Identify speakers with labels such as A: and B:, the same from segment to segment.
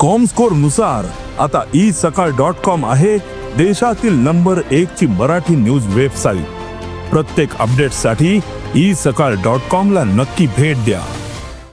A: कॉमस्कोरनुसार आता ई सकाळ dot com आहे देशातील नंबर एक ची मराठी न्यूज वेबसाईट प्रत्येक अपडेटसाठी ई सकाळ डॉट कॉम ला नक्की भेट द्या.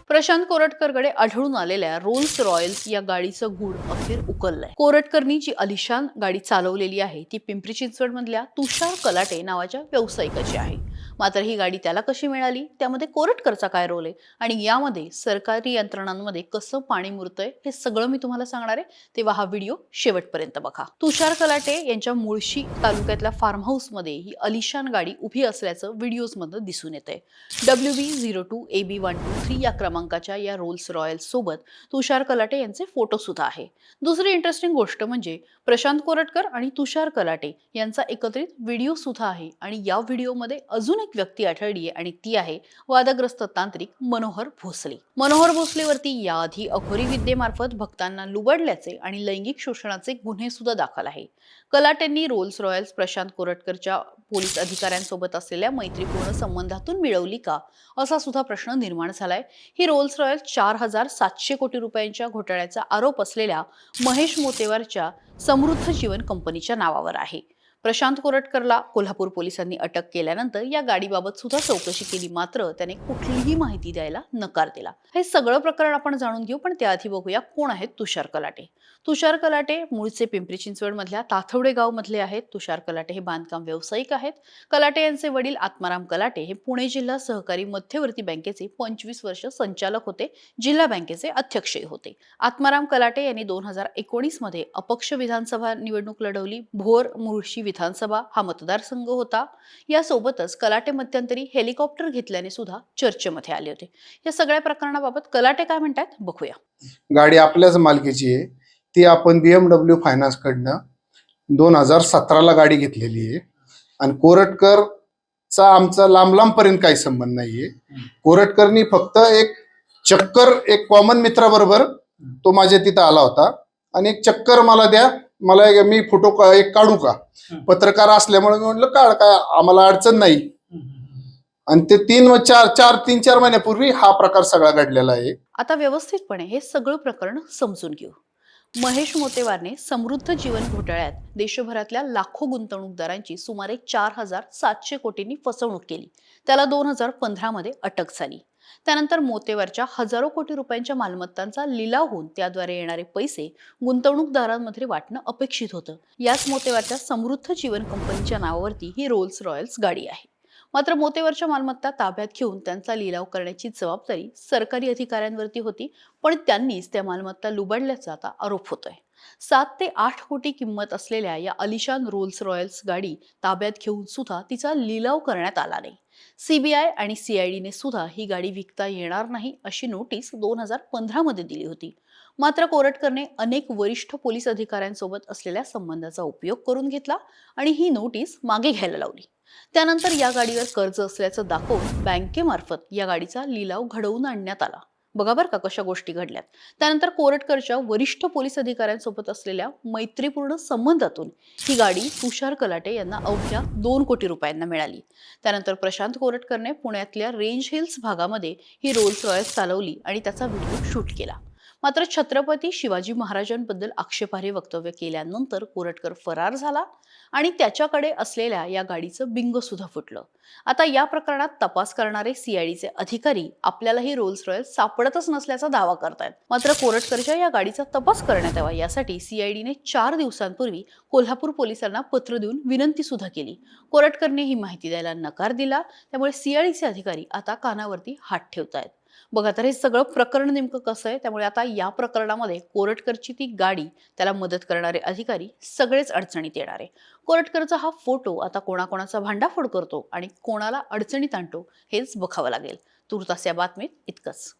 B: प्रशांत कोरटकरकडे आढळून आलेल्या रोल्स रॉयल्स या गाडीचं गुड अखेर उकललंय. कोरटकरनी जी अलिशान गाडी चालवलेली आहे ती पिंपरी चिंचवड मधल्या तुषार कलाटे नावाच्या व्यावसायिकाची आहे. मात्र ही गाडी त्याला कशी मिळाली? त्यामध्ये कोरटकरचा काय रोल आहे? आणि यामध्ये सरकारी यंत्रणांमध्ये कसं पाणी मुरतंय हे सगळं मी तुम्हाला सांगणार आहे. तेव्हा हा व्हिडिओ शेवटपर्यंत बघा. तुषार कलाटे यांच्या मुळशी तालुक्यातल्या फार्म हाऊसमध्ये ही अलिशान गाडी उभी असल्याचं व्हिडिओजमधनं दिसून येतंय. W B zero two A B one two three या क्रमांकाच्या या रोल्स रॉयल सोबत तुषार कलाटे यांचे फोटो सुद्धा आहे. दुसरी इंटरेस्टिंग गोष्ट म्हणजे प्रशांत कोरटकर आणि तुषार कलाटे यांचा एकत्रित व्हिडिओ सुद्धा आहे. आणि या व्हिडिओमध्ये अजून एक व्यक्ती आढळली आहे आणि ती आहे वादग्रस्त तांत्रिक मनोहर भोसले. मनोहर भोसलेवरती याआधी अघोरी विद्येमार्फत भक्तांना लुबडल्याचे आणि लैंगिक शोषणाचे गुन्हे सुद्धा दाखल आहे. कलाटेंनी रोल्स रॉयल्स प्रशांत कोरटकरच्या पोलीस अधिकाऱ्यांसोबत असलेल्या मैत्रीपूर्ण संबंधातून मिळवली का? असा सुद्धा प्रश्न निर्माण झालाय. ही रोल्स रॉयल चार हजार सातशे कोटी रुपयांच्या घोटाळ्याचा आरोप असलेल्या महेश मोतेवारच्या समृद्ध जीवन कंपनीच्या नावावर आहे. प्रशांत कोरटकरला कोल्हापूर पोलिसांनी अटक केल्यानंतर या गाडीबाबत सुद्धा चौकशी केली. मात्र त्याने कुठलीही माहिती द्यायला नकार दिला. हे सगळं प्रकरण आपण जाणून घेऊ पण त्याआधी बघूया कोण आहेत तुषार कलाटे. तुषार कलाटे मूळचे पिंपरी चिंचवडमधल्या ताथवडे गावमधले आहेत. तुषार कलाटे हे बांधकाम व्यावसायिक आहेत. कलाटे यांचे वडील आत्माराम कलाटे हे पुणे जिल्हा सहकारी मध्यवर्ती बँकेचे पंचवीस वर्ष संचालक होते. जिल्हा बँकेचे अध्यक्षही होते. आत्माराम कलाटे यांनी दोन हजार एकोणीसमध्ये अपक्ष विधानसभा निवडणूक लढवली. भोर मुळशी विधानसभा हा मतदारसंघ होता. यासोबतच कलाटे मध्यंतरी हेलिकॉप्टर घेतल्याने सुद्धा चर्चेमध्ये आले होते. या सगळ्या प्रकरणाबाबत कलाटे काय म्हणतात बघूया.
C: गाडी आपल्याच मालकीची आहे. ती आपण बीएमडब्ल्यू फायनान्स कडनं दोन हजार सतराला गाडी घेतलेली आहे. आणि कोरटकर चा आमचा लांब लांब पर्यंत काही संबंध नाहीये. कोरटकरनी फक्त एक चक्कर एक कॉमन मित्राबरोबर तो माझ्या तिथं आला होता. आणि एक चक्कर मला द्या मला एक- मी फोटो का- एक काढू का? पत्रकार असल्यामुळे मी म्हटलं काढ काय? आम्हाला अडचण नाही. आणि ते तीन व चार चार तीन चार महिन्यापूर्वी हा प्रकार सगळा घडलेला आहे.
B: आता व्यवस्थितपणे हे सगळं प्रकरण समजून घेऊ. महेश मोतेवारने समृद्ध जीवन घोटाळ्यात देशभरातल्या लाखो गुंतवणूकदारांची सुमारे चार हजार सातशे कोटींनी फसवणूक केली. त्याला दोन हजार पंधरामध्ये अटक झाली. त्यानंतर मोतेवारच्या हजारो कोटी रुपयांच्या मालमत्तांचा लिलाव होऊन त्याद्वारे येणारे पैसे गुंतवणूकदारांमध्ये वाटणं अपेक्षित होतं. याच मोतेवारच्या समृद्ध जीवन कंपनीच्या नावावरती ही रोल्स रॉयल्स गाडी आहे. मात्र मोतेवरच्या मालमत्ता ताब्यात घेऊन त्यांचा लिलाव करण्याची जबाबदारी सरकारी अधिकाऱ्यांवरती होती पण त्यांनीच त्या मालमत्ता लुबाडल्याचा आता आरोप होतोय. सात ते आठ कोटी किंमत असलेल्या या अलिशान रोल्स रॉयल्स गाडी ताब्यात घेऊन सुद्धा तिचा लिलाव करण्यात आला नाही. सीबीआय आणि सीआयडीने सुद्धा ही गाडी विकता येणार नाही अशी नोटीस दोन हजार पंधरामध्ये दिली होती. मात्र कोरटकरने अनेक वरिष्ठ पोलीस अधिकाऱ्यांसोबत असलेल्या संबंधाचा उपयोग करून घेतला आणि ही नोटीस मागे घ्यायला लावली. त्यानंतर या गाडीवर कर्ज असल्याचं दाखवून बँकेमार्फत या गाडीचा लिलाव घडवून आणण्यात आला. बघा बरं का कशा गोष्टी घडल्यात? त्यानंतर कोरटकरच्या वरिष्ठ पोलीस अधिकाऱ्यांसोबत असलेल्या मैत्रीपूर्ण संबंधातून ही गाडी तुषार कलाटे यांना अवघ्या दोन कोटी रुपयांना मिळाली. त्यानंतर प्रशांत कोरटकरने पुण्यातल्या रेंज हिल्स भागामध्ये ही रोल्स रॉयल्स चालवली आणि त्याचा व्हिडिओ शूट केला. मात्र छत्रपती शिवाजी महाराजांबद्दल आक्षेपार्ह वक्तव्य केल्यानंतर कोरटकर फरार झाला आणि त्याच्याकडे असलेल्या या गाडीचं बिंग सुद्धा फुटलं. आता या प्रकरणात तपास करणारे सीआयडीचे अधिकारी आपल्यालाही रोल्स रॉयल्स सापडतच नसल्याचा दावा करतायत. मात्र कोरटकरच्या या गाडीचा तपास करण्यात यावा यासाठी सीआयडीने चार दिवसांपूर्वी कोल्हापूर पोलिसांना पत्र देऊन विनंती सुद्धा केली. कोरटकरने ही माहिती द्यायला नकार दिला त्यामुळे सीआयडीचे अधिकारी आता कानावरती हात ठेवत आहेत बघा तर हे सगळं प्रकरण नेमकं कसं आहे? त्यामुळे आता या प्रकरणामध्ये कोरटकरची ती गाडी त्याला मदत करणारे अधिकारी सगळेच अडचणीत येणार आहे. कोरटकरचा हा फोटो आता कोणाकोणाचा भांडाफोड करतो आणि कोणाला अडचणीत आणतो हेच बघावं लागेल. तुर्तास या बातमीत इतकंच.